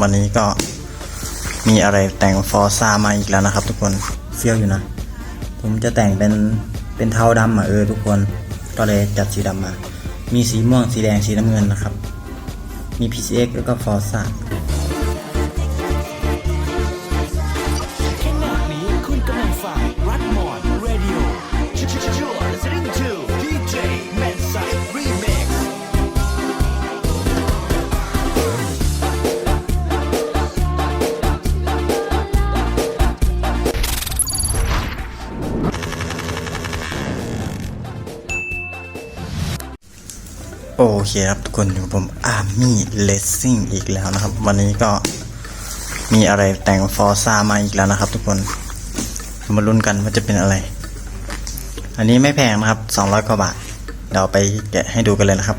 วันนี้ก็มีอะไรแต่งฟอร์ซ่ามาอีกแล้วนะครับ ทุกคนเฟี้ยวอยู่นะ ผมจะแต่งเป็นเป็นเทาดำอะเออทุกคนก็เลยจัดสีดำมา มีสีม่วงสีแดงสีน้ำเงินนะครับ มี PCX แล้วก็ฟอร์ซ่า โอเคครับทุกคนอยู่ผมอาร์มี่เลสซิ่งอีกแล้วนะครับ วันนี้ก็มีอะไรแต่งฟอร์ซ่ามาอีกแล้วนะครับ ทุกคนมาลุ้นกันว่าจะเป็นอะไร อันนี้ไม่แพงนะครับ 200กว่าบาทเดี๋ยวไปแกะให้ดูกันเลยนะครับ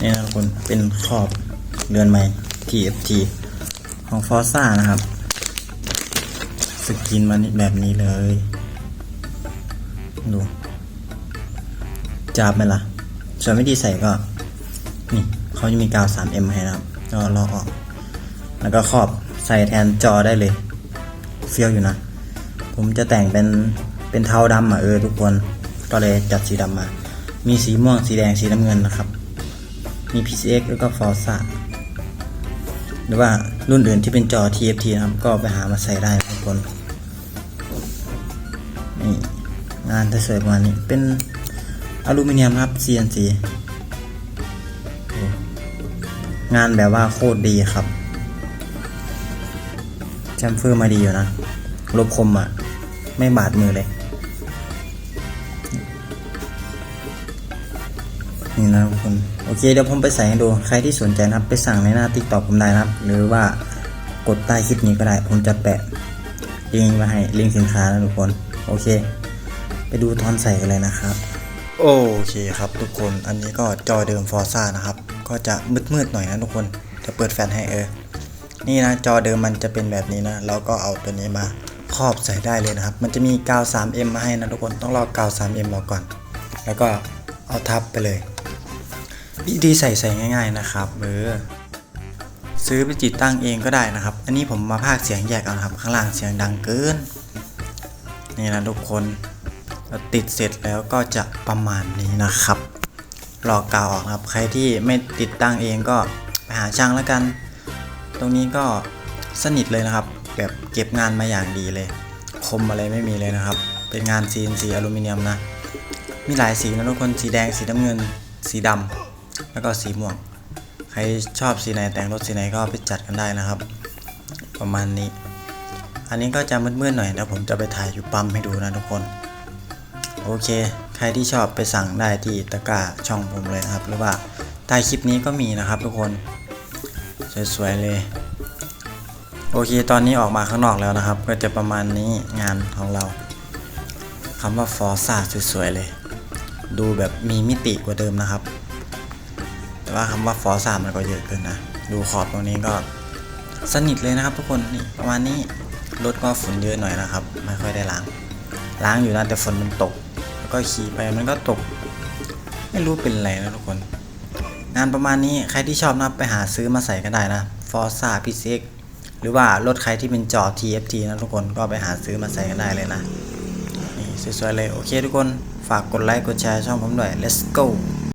นี่นะทุกคนเป็นขอบเรือนไม้ TFT ของฟอร์ซ่านะครับ สกินมันแบบนี้เลย ดูจับไหมล่ะ ส่วนวิธีใส่ก็นี่เขาจะมีกาว 3M ให้นะครับก็ลอกออก แล้วก็ครอบใส่แทนจอได้เลยเฟี้ยวอยู่นะ ผมจะแต่งเป็นเป็นเทาดำอะเออทุกคนก็เลยจัดสีดำมา มีสีม่วงสีแดงสีน้ำเงินนะครับ มี PCX แล้วก็ Forza หรือว่ารุ่นอื่นที่เป็นจอ TFT นะครับ ก็ไปหามาใส่ได้ทุกคนนี่งานจะสวยประมาณนี้เป็น อลูมิเนียมครับ CNC งานแบบว่าโคตรดีครับแชมเฟอร์มาดีอยู่นะ ลบคมอะ ไม่บาดมือเลย นี่นะทุกคนโอเคเดี๋ยวผมไปใส่ให้ดู ใครที่สนใจนะครับ ไปสั่งในหน้าติ๊กต็อกผมได้นะครับ หรือว่ากดใต้คลิปนี้ก็ได้ ผมจะแปะลิงก์ไว้ให้ลิงก์สินค้านะทุกคน โอเค ไปดูตอนใส่กันเลยนะครับ โอเคครับทุกคนอันนี้ก็จอเดิมฟอร์ซ่านะครับ ก็จะมืดๆหน่อยนะทุกคนจะเปิดแฟลชให้เออ นี่นะจอเดิมมันจะเป็นแบบนี้นะแล้วก็เอาตัวนี้มาครอบใส่ได้เลยนะครับ มันจะมีกาว 3M มาให้นะทุกคนต้องรอกาว 3M ออกก่อน แล้วก็เอาทับไปเลย วิธีใส่ใส่ง่าย ๆนะครับเออซื้อไปติดตั้งเองก็ได้นะครับ อันนี้ผมมาพากย์เสียงแยกเอานะครับ ข้างล่างเสียงดังเกิน นี่นะทุกคน เราติดเสร็จแล้วก็จะประมาณนี้นะครับลอกกาวออกนะครับ ใครที่ไม่ติดตั้งเองก็ไปหาช่างแล้วกัน ตรงนี้ก็สนิทเลยนะครับ แบบเก็บงานมาอย่างดีเลย คมอะไรไม่มีเลยนะครับ เป็นงาน CNC อลูมิเนียมนะ มีหลายสีนะทุกคน สีแดง สีน้ำเงิน สีดำ แล้วก็สีม่วง ใครชอบสีไหนแต่งรถสีไหนก็ไปจัดกันได้นะครับ ประมาณนี้ อันนี้ก็จะมืดๆหน่อยนะผมจะไปถ่ายอยู่ปั๊มให้ดูนะทุกคน โอเค ใครที่ชอบไปสั่งได้ที่ตะกร้าช่องผมเลยนะครับ หรือว่าใต้คลิปนี้ก็มีนะครับทุกคน สวยๆเลย โอเค ตอนนี้ออกมาข้างนอกแล้วนะครับ ก็จะประมาณนี้งานของเราคำว่าฟอร์ซ่าสวยๆเลย ดูแบบมีมิติกว่าเดิมนะครับ แต่ว่าคำว่าฟอร์ซ่ามันก็เยอะเกินนะ ดูขอบตรงนี้ก็สนิทเลยนะครับทุกคนนี่ประมาณนี้รถก็ฝุ่นเยอะหน่อยนะครับ ไม่ค่อยได้ล้าง ล้างอยู่นะแต่ฝนมันตก ก็ขี่ไปมันก็ตก ไม่รู้เป็นอะไรนะทุกคน งานประมาณนี้ใครที่ชอบนะไปหาซื้อมาใส่ก็ได้นะ Forza p c x หรือว่ารถใครที่เป็นจอ TFT นะทุกคนก็ไปหาซื้อมาใส่กันได้เลยนะนี่สวยๆเลย โอเคทุกคน ฝากกดไลค์กดแชร์ช่องผมด้วย let's go